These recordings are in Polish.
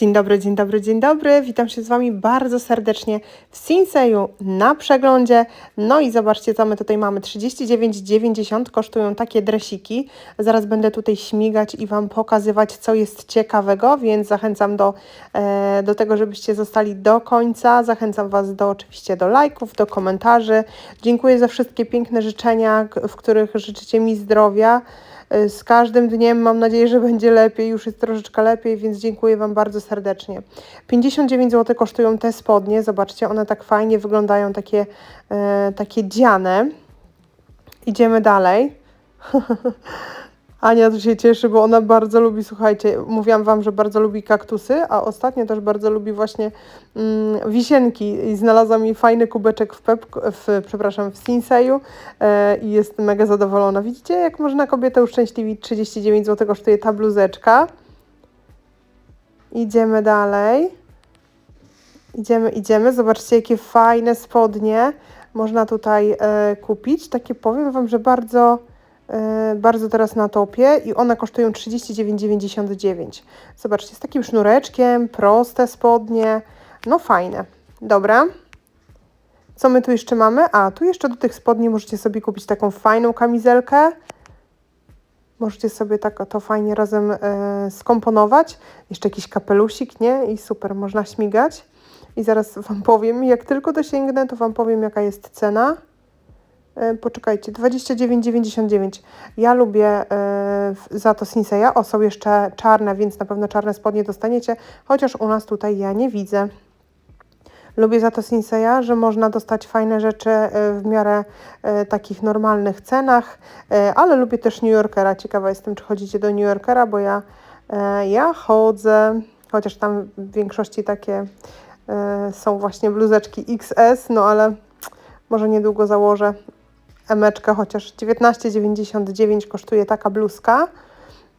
Dzień dobry, dzień dobry, dzień dobry. Witam się z Wami bardzo serdecznie w Sinseju na przeglądzie. No i zobaczcie, co my tutaj mamy. 39,90 kosztują takie dresiki. Zaraz będę tutaj śmigać i Wam pokazywać, co jest ciekawego, więc zachęcam do, e, do tego, żebyście zostali do końca. Zachęcam Was do oczywiście do lajków, do komentarzy. Dziękuję za wszystkie piękne życzenia, w których życzycie mi zdrowia. Y, Z każdym dniem mam nadzieję, że będzie lepiej, już jest troszeczkę lepiej, więc dziękuję Wam bardzo serdecznie. 59 zł kosztują te spodnie, zobaczcie, one tak fajnie wyglądają, takie, e, takie dziane. Idziemy dalej. Ania tu się cieszy, bo ona bardzo lubi, słuchajcie, mówiłam Wam, że bardzo lubi kaktusy, a ostatnio też bardzo lubi właśnie mm, wisienki i znalazła mi fajny kubeczek w, pep, w przepraszam, w Sinseju e, i jest mega zadowolona. Widzicie, jak można kobietę uszczęśliwić? 39 zł kosztuje ta bluzeczka. Idziemy dalej. Idziemy, idziemy. Zobaczcie, jakie fajne spodnie można tutaj e, kupić. Takie powiem Wam, że bardzo, bardzo teraz na topie i one kosztują 39,99. Zobaczcie, z takim sznureczkiem, proste spodnie. No fajne. Dobra. Co my tu jeszcze mamy? A, tu jeszcze do tych spodni możecie sobie kupić taką fajną kamizelkę. Możecie sobie tak to fajnie razem e, skomponować. Jeszcze jakiś kapelusik, nie? I super, można śmigać. I zaraz Wam powiem, jak tylko dosięgnę, to Wam powiem, jaka jest cena. E, poczekajcie, 29,99. Ja lubię e, za to Sinseya. O, są jeszcze czarne, więc na pewno czarne spodnie dostaniecie, chociaż u nas tutaj ja nie widzę. Lubię za to Sinseya, że można dostać fajne rzeczy e, w miarę takich normalnych cenach, ale lubię też New Yorkera. Ciekawa jestem, czy chodzicie do New Yorkera, bo ja, ja chodzę, chociaż tam w większości takie są właśnie bluzeczki XS, no ale może niedługo założę emeczkę, chociaż 19,99 kosztuje taka bluzka.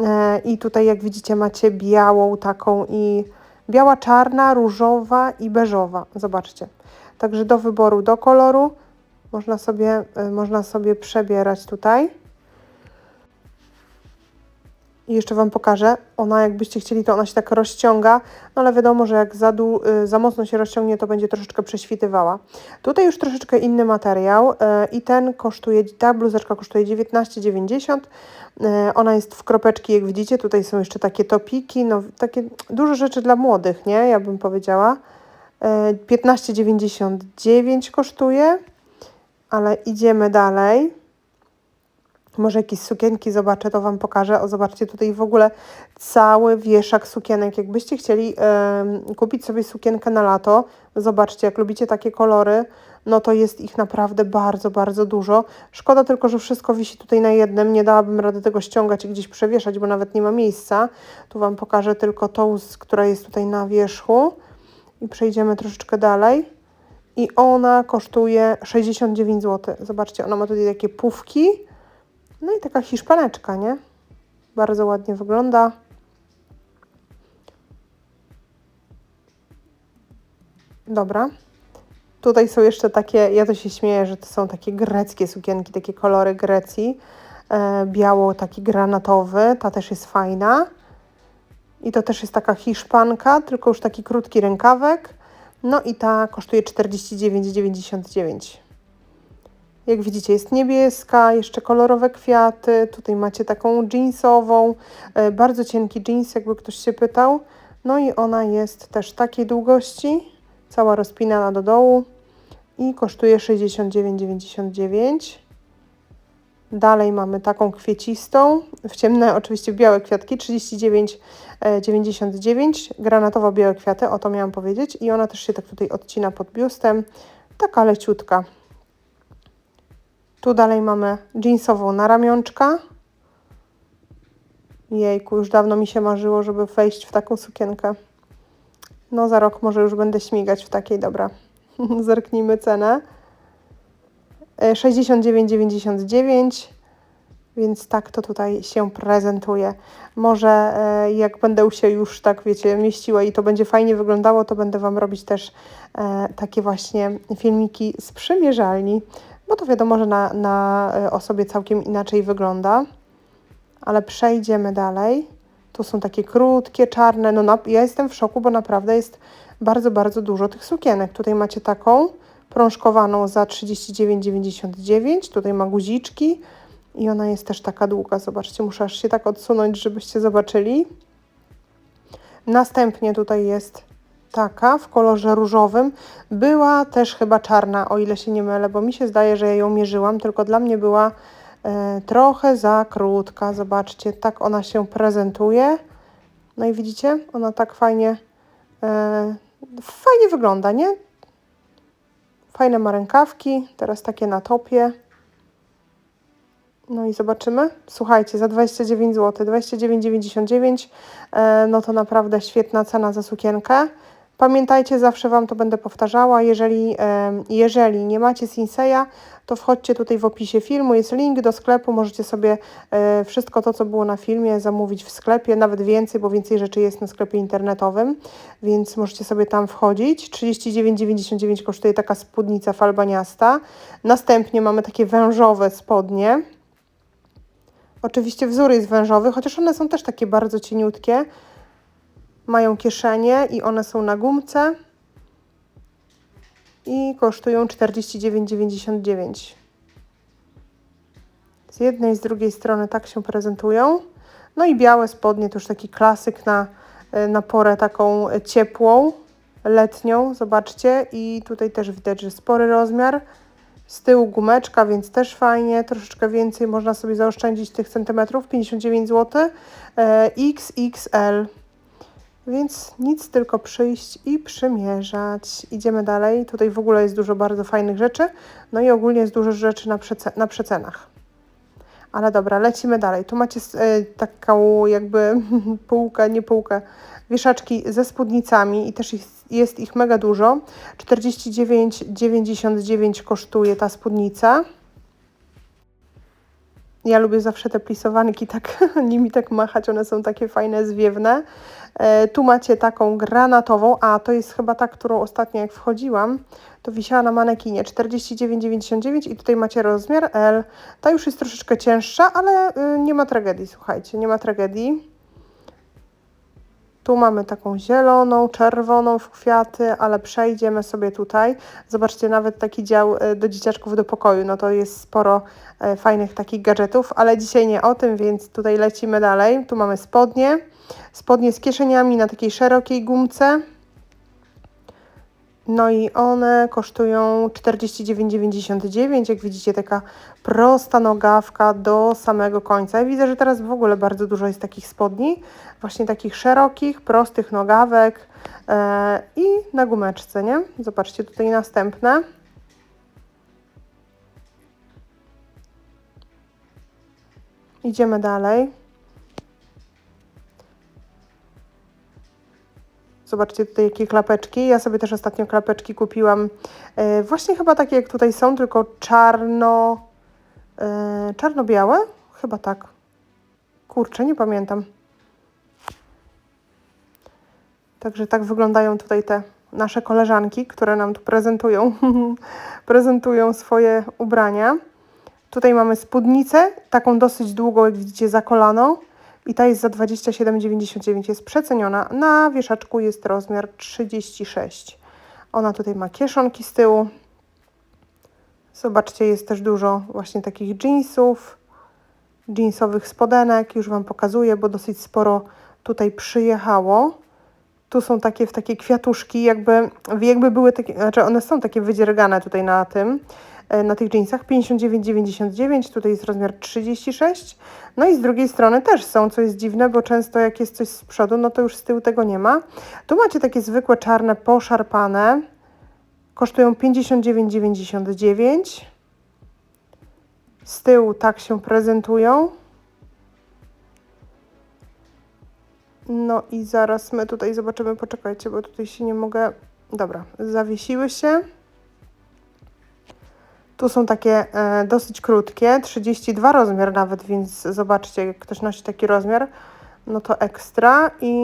E, I tutaj, jak widzicie, macie białą taką i biała, czarna, różowa i beżowa. Zobaczcie. Także do wyboru, do koloru można sobie, e, można sobie przebierać tutaj. I jeszcze Wam pokażę. Ona, jakbyście chcieli, to ona się tak rozciąga, no ale wiadomo, że jak za, dłu- y, za mocno się rozciągnie, to będzie troszeczkę prześwitywała. Tutaj już troszeczkę inny materiał y, i ten kosztuje, ta bluzeczka kosztuje 19,90. Y, Ona jest w kropeczki, jak widzicie. Tutaj są jeszcze takie topiki, no takie dużo rzeczy dla młodych, nie? Ja bym powiedziała. Y, 15,99 kosztuje, ale idziemy dalej. Może jakieś sukienki zobaczę, to Wam pokażę. O, zobaczcie, tutaj w ogóle cały wieszak sukienek. Jakbyście chcieli kupić sobie sukienkę na lato, zobaczcie, jak lubicie takie kolory, no to jest ich naprawdę bardzo, bardzo dużo. Szkoda tylko, że wszystko wisi tutaj na jednym. Nie dałabym rady tego ściągać i gdzieś przewieszać, bo nawet nie ma miejsca. Tu Wam pokażę tylko tą, która jest tutaj na wierzchu. I przejdziemy troszeczkę dalej. I ona kosztuje 69 zł. Zobaczcie, ona ma tutaj takie pufki. No i taka hiszpaneczka, nie? Bardzo ładnie wygląda. Dobra. Tutaj są jeszcze takie, ja to się śmieję, że to są takie greckie sukienki, takie kolory Grecji. E, biało, taki granatowy, ta też jest fajna. I to też jest taka hiszpanka, tylko już taki krótki rękawek. No i ta kosztuje 49,99. Jak widzicie, jest niebieska, jeszcze kolorowe kwiaty. Tutaj macie taką jeansową, e, bardzo cienki jeans, jakby ktoś się pytał. No i ona jest też takiej długości, cała rozpinana do dołu i kosztuje 69,99. Dalej mamy taką kwiecistą, w ciemne oczywiście białe kwiatki, 39,99, granatowo-białe kwiaty, o to miałam powiedzieć. I ona też się tak tutaj odcina pod biustem, taka leciutka. Tu dalej mamy jeansową na ramionczka. Jejku, już dawno mi się marzyło, żeby wejść w taką sukienkę. No za rok może już będę śmigać w takiej, dobra. Zerknijmy cenę. E, 69,99 więc tak to tutaj się prezentuje. Może e, jak będę się już tak, wiecie, mieściła i to będzie fajnie wyglądało, to będę Wam robić też e, takie właśnie filmiki z przymierzalni, bo to wiadomo, że na, na e, osobie całkiem inaczej wygląda. Ale przejdziemy dalej. Tu są takie krótkie, czarne. No na, ja jestem w szoku, bo naprawdę jest bardzo, bardzo dużo tych sukienek. Tutaj macie taką prążkowaną za 39,99. Tutaj ma guziczki i ona jest też taka długa. Zobaczcie, muszę aż się tak odsunąć, żebyście zobaczyli. Następnie tutaj jest taka w kolorze różowym. Była też chyba czarna, o ile się nie mylę, bo mi się zdaje, że ja ją mierzyłam, tylko dla mnie była e, trochę za krótka. Zobaczcie, tak ona się prezentuje. No i widzicie, ona tak fajnie, e, fajnie wygląda, nie? Fajne ma rękawki, teraz takie na topie. No i zobaczymy. Słuchajcie, za 29 zł, 29,99 e, no to naprawdę świetna cena za sukienkę. Pamiętajcie, zawsze Wam to będę powtarzała, jeżeli, jeżeli nie macie Sinseya, to wchodźcie tutaj w opisie filmu, jest link do sklepu, możecie sobie e, wszystko to, co było na filmie zamówić w sklepie, nawet więcej, bo więcej rzeczy jest na sklepie internetowym, więc możecie sobie tam wchodzić. 39,99 kosztuje taka spódnica falbaniasta. Następnie mamy takie wężowe spodnie. Oczywiście wzór jest wężowy, chociaż one są też takie bardzo cieniutkie mają kieszenie i one są na gumce i kosztują 49,99. Z jednej i z drugiej strony tak się prezentują. No i białe spodnie to już taki klasyk na, e, na porę taką ciepłą, letnią, zobaczcie. I tutaj też widać, że spory rozmiar. Z tyłu gumeczka, więc też fajnie, troszeczkę więcej można sobie zaoszczędzić tych centymetrów, 59 zł. XXL. Więc nic, tylko przyjść i przymierzać. Idziemy dalej. Tutaj w ogóle jest dużo bardzo fajnych rzeczy. No i ogólnie jest dużo rzeczy na, przece na przecenach. Ale dobra, lecimy dalej. Tu macie y, taką jakby półkę, nie półkę, wieszaczki ze spódnicami i też jest ich mega dużo. 49,99 kosztuje ta spódnica. Ja lubię zawsze te plisowanki tak nimi tak machać, one są takie fajne, zwiewne. E, tu macie taką granatową, a to jest chyba ta, którą ostatnio jak wchodziłam, to wisiała na manekinie 49,99 i tutaj macie rozmiar L. Ta już jest troszeczkę cięższa, ale y, nie ma tragedii, słuchajcie, nie ma tragedii. Tu mamy taką zieloną, czerwoną w kwiaty, ale przejdziemy sobie tutaj. Zobaczcie, nawet taki dział e, do dzieciaczków do pokoju, no to jest sporo e, fajnych takich gadżetów, ale dzisiaj nie o tym, więc tutaj lecimy dalej. Tu mamy spodnie, spodnie z kieszeniami na takiej szerokiej gumce. No i one kosztują 49,99. Jak widzicie, taka prosta nogawka do samego końca. Widzę, że teraz w ogóle bardzo dużo jest takich spodni, właśnie takich szerokich, prostych nogawek yy, i na gumeczce, nie? Zobaczcie tutaj następne. Idziemy dalej. Zobaczcie tutaj jakie klapeczki. Ja sobie też ostatnio klapeczki kupiłam. E, właśnie chyba takie jak tutaj są, tylko czarno... E, czarno-białe? Chyba tak. Kurczę, nie pamiętam. Także tak wyglądają tutaj te nasze koleżanki, które nam tu prezentują, prezentują swoje ubrania. Tutaj mamy spódnicę, taką dosyć długą, jak widzicie, za kolano i ta jest za 27,99, jest przeceniona. Na wieszaczku jest rozmiar 36. Ona tutaj ma kieszonki z tyłu. Zobaczcie, jest też dużo właśnie takich jeansów, jeansowych spodenek. Już Wam pokazuję, bo dosyć sporo tutaj przyjechało. Tu są takie w takie kwiatuszki, jakby, jakby były takie, znaczy one są takie wydziergane tutaj na tym. E, na tych jeansach 59,99, tutaj jest rozmiar 36. No i z drugiej strony też są, co jest dziwne, bo często jak jest coś z przodu, no to już z tyłu tego nie ma. Tu macie takie zwykłe czarne, poszarpane. Kosztują 59,99. Z tyłu tak się prezentują. No i zaraz my tutaj zobaczymy, poczekajcie, bo tutaj się nie mogę... Dobra, zawiesiły się. Tu są takie e, dosyć krótkie, 32 rozmiar nawet, więc zobaczcie, jak ktoś nosi taki rozmiar, no to ekstra i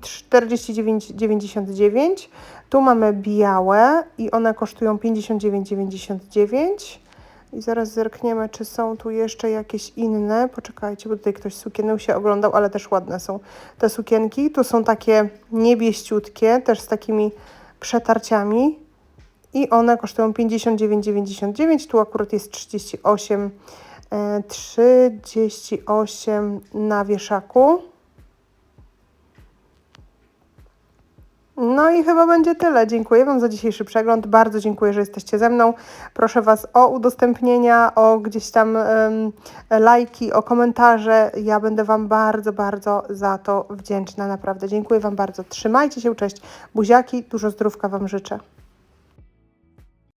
49,99. Tu mamy białe i one kosztują 59,99. I zaraz zerkniemy, czy są tu jeszcze jakieś inne. Poczekajcie, bo tutaj ktoś sukieneł się oglądał, ale też ładne są te sukienki. Tu są takie niebieściutkie, też z takimi przetarciami. I one kosztują 59,99. Tu akurat jest 38, e, 38 na wieszaku. No i chyba będzie tyle. Dziękuję Wam za dzisiejszy przegląd. Bardzo dziękuję, że jesteście ze mną. Proszę Was o udostępnienia, o gdzieś tam em, lajki, o komentarze. Ja będę Wam bardzo, bardzo za to wdzięczna. Naprawdę dziękuję Wam bardzo. Trzymajcie się, cześć. Buziaki, dużo zdrówka Wam życzę.